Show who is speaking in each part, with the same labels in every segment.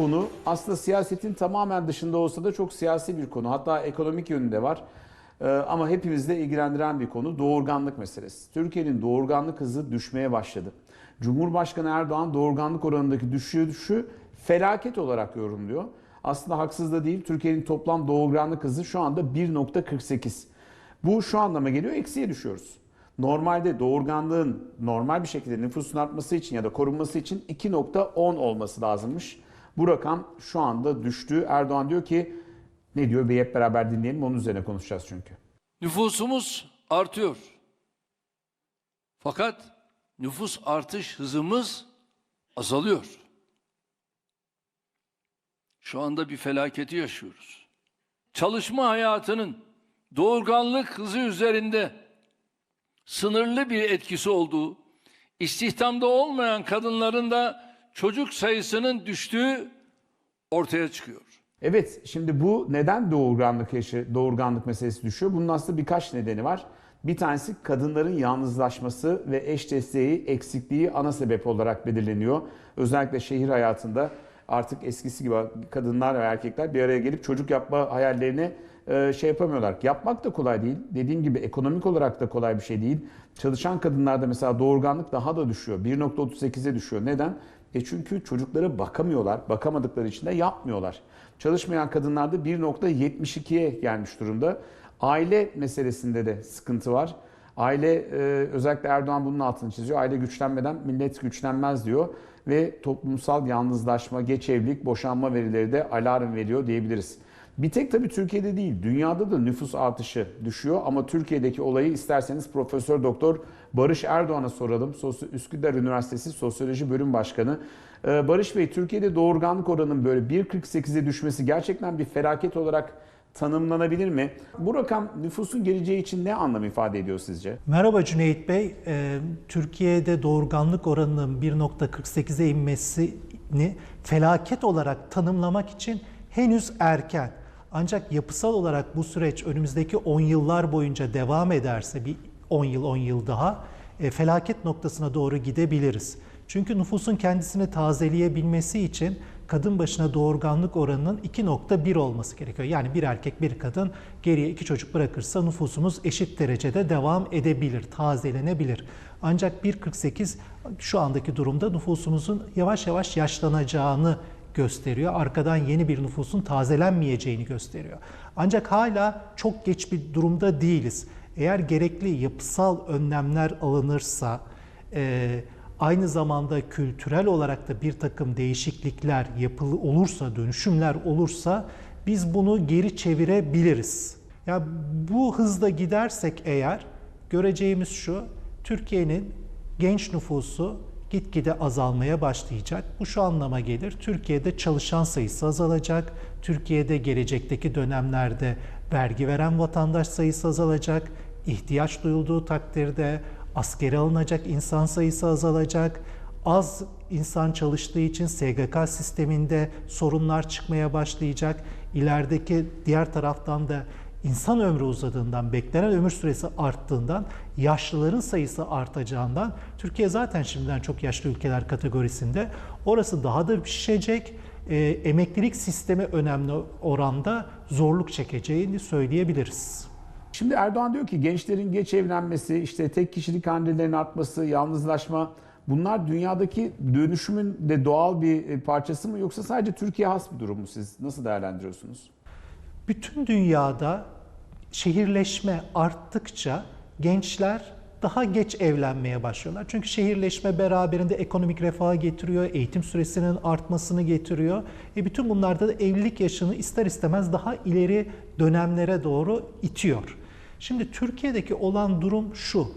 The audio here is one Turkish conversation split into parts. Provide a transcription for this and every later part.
Speaker 1: konu aslında siyasetin tamamen dışında olsa da çok siyasi bir konu. Hatta ekonomik yönünde var. Ee, ama hepimizi de ilgilendiren bir konu doğurganlık meselesi. Türkiye'nin doğurganlık hızı düşmeye başladı. Cumhurbaşkanı Erdoğan doğurganlık oranındaki düşüşü felaket olarak yorumluyor. Aslında haksız da değil. Türkiye'nin toplam doğurganlık hızı şu anda 1.48. Bu şu anlama geliyor eksiye düşüyoruz. Normalde doğurganlığın normal bir şekilde nüfusun artması için ya da korunması için 2.10 olması lazımmış. Bu rakam şu anda düştü. Erdoğan diyor ki ne diyor bir hep beraber dinleyelim onun üzerine konuşacağız çünkü.
Speaker 2: Nüfusumuz artıyor. Fakat nüfus artış hızımız azalıyor. Şu anda bir felaketi yaşıyoruz. Çalışma hayatının doğurganlık hızı üzerinde sınırlı bir etkisi olduğu, istihdamda olmayan kadınların da çocuk sayısının düştüğü ortaya çıkıyor.
Speaker 1: Evet şimdi bu neden doğurganlık yaşı, doğurganlık meselesi düşüyor? Bunun aslında birkaç nedeni var. Bir tanesi kadınların yalnızlaşması ve eş desteği eksikliği ana sebep olarak belirleniyor. Özellikle şehir hayatında artık eskisi gibi kadınlar ve erkekler bir araya gelip çocuk yapma hayallerini e, şey yapamıyorlar. Yapmak da kolay değil. Dediğim gibi ekonomik olarak da kolay bir şey değil. Çalışan kadınlarda mesela doğurganlık daha da düşüyor. 1.38'e düşüyor. Neden? E çünkü çocuklara bakamıyorlar. Bakamadıkları için de yapmıyorlar. Çalışmayan kadınlarda 1.72'ye gelmiş durumda. Aile meselesinde de sıkıntı var. Aile e, özellikle Erdoğan bunun altını çiziyor. Aile güçlenmeden millet güçlenmez diyor ve toplumsal yalnızlaşma, geç evlilik, boşanma verileri de alarm veriyor diyebiliriz. Bir tek tabii Türkiye'de değil, dünyada da nüfus artışı düşüyor ama Türkiye'deki olayı isterseniz Profesör Doktor Barış Erdoğan'a soralım. Sosyo- Üsküdar Üniversitesi Sosyoloji Bölüm Başkanı. Ee, Barış Bey, Türkiye'de doğurganlık oranının böyle 1.48'e düşmesi gerçekten bir felaket olarak tanımlanabilir mi? Bu rakam nüfusun geleceği için ne anlam ifade ediyor sizce?
Speaker 3: Merhaba Cüneyt Bey. Ee, Türkiye'de doğurganlık oranının 1.48'e inmesini felaket olarak tanımlamak için henüz erken. Ancak yapısal olarak bu süreç önümüzdeki 10 yıllar boyunca devam ederse bir 10 yıl 10 yıl daha e, felaket noktasına doğru gidebiliriz. Çünkü nüfusun kendisini tazeleyebilmesi için kadın başına doğurganlık oranının 2.1 olması gerekiyor. Yani bir erkek bir kadın geriye iki çocuk bırakırsa nüfusumuz eşit derecede devam edebilir, tazelenebilir. Ancak 1.48 şu andaki durumda nüfusumuzun yavaş yavaş yaşlanacağını gösteriyor. Arkadan yeni bir nüfusun tazelenmeyeceğini gösteriyor. Ancak hala çok geç bir durumda değiliz. Eğer gerekli yapısal önlemler alınırsa, e, aynı zamanda kültürel olarak da bir takım değişiklikler yapılı olursa, dönüşümler olursa biz bunu geri çevirebiliriz. Ya bu hızda gidersek eğer göreceğimiz şu, Türkiye'nin genç nüfusu gitgide azalmaya başlayacak. Bu şu anlama gelir. Türkiye'de çalışan sayısı azalacak. Türkiye'de gelecekteki dönemlerde vergi veren vatandaş sayısı azalacak. İhtiyaç duyulduğu takdirde askere alınacak insan sayısı azalacak. Az insan çalıştığı için SGK sisteminde sorunlar çıkmaya başlayacak. İlerideki diğer taraftan da insan ömrü uzadığından, beklenen ömür süresi arttığından, yaşlıların sayısı artacağından, Türkiye zaten şimdiden çok yaşlı ülkeler kategorisinde, orası daha da şişecek, e, emeklilik sistemi önemli oranda zorluk çekeceğini söyleyebiliriz.
Speaker 1: Şimdi Erdoğan diyor ki gençlerin geç evlenmesi, işte tek kişilik hanelerin artması, yalnızlaşma bunlar dünyadaki dönüşümün de doğal bir e, parçası mı yoksa sadece Türkiye has bir durum mu siz nasıl değerlendiriyorsunuz?
Speaker 3: Bütün dünyada şehirleşme arttıkça gençler daha geç evlenmeye başlıyorlar. Çünkü şehirleşme beraberinde ekonomik refahı getiriyor, eğitim süresinin artmasını getiriyor. E bütün bunlarda da evlilik yaşını ister istemez daha ileri dönemlere doğru itiyor. Şimdi Türkiye'deki olan durum şu.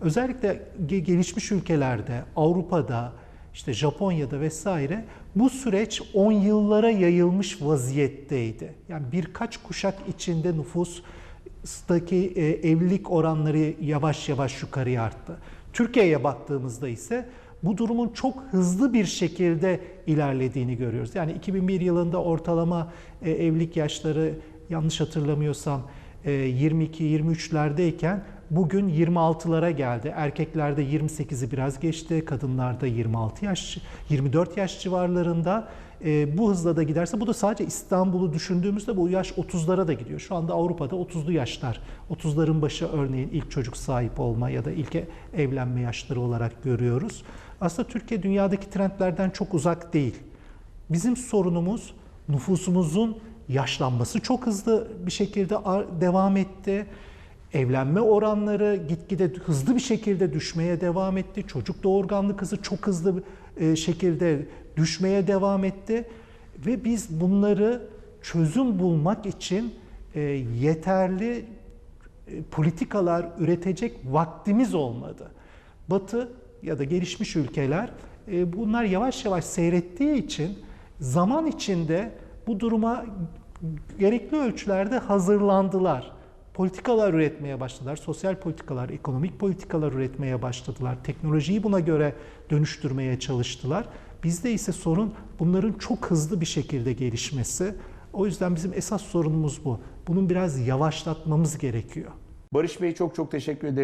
Speaker 3: Özellikle ge- gelişmiş ülkelerde, Avrupa'da, işte Japonya'da vesaire bu süreç 10 yıllara yayılmış vaziyetteydi. Yani birkaç kuşak içinde nüfustaki e, evlilik oranları yavaş yavaş yukarıya arttı. Türkiye'ye baktığımızda ise bu durumun çok hızlı bir şekilde ilerlediğini görüyoruz. Yani 2001 yılında ortalama e, evlilik yaşları yanlış hatırlamıyorsam e, 22-23'lerdeyken bugün 26'lara geldi. Erkeklerde 28'i biraz geçti, kadınlarda 26 yaş, 24 yaş civarlarında. e, bu hızla da giderse bu da sadece İstanbul'u düşündüğümüzde bu yaş 30'lara da gidiyor. Şu anda Avrupa'da 30'lu yaşlar. 30'ların başı örneğin ilk çocuk sahip olma ya da ilk evlenme yaşları olarak görüyoruz. Aslında Türkiye dünyadaki trendlerden çok uzak değil. Bizim sorunumuz nüfusumuzun yaşlanması çok hızlı bir şekilde devam etti. Evlenme oranları gitgide hızlı bir şekilde düşmeye devam etti. Çocuk doğurganlık hızı çok hızlı bir e, şekilde düşmeye devam etti. Ve biz bunları çözüm bulmak için e, yeterli e, politikalar üretecek vaktimiz olmadı. Batı ya da gelişmiş ülkeler bunlar yavaş yavaş seyrettiği için zaman içinde bu duruma gerekli ölçülerde hazırlandılar. Politikalar üretmeye başladılar. Sosyal politikalar, ekonomik politikalar üretmeye başladılar. Teknolojiyi buna göre dönüştürmeye çalıştılar. Bizde ise sorun bunların çok hızlı bir şekilde gelişmesi. O yüzden bizim esas sorunumuz bu. Bunun biraz yavaşlatmamız gerekiyor.
Speaker 1: Barış Bey çok çok teşekkür ederim.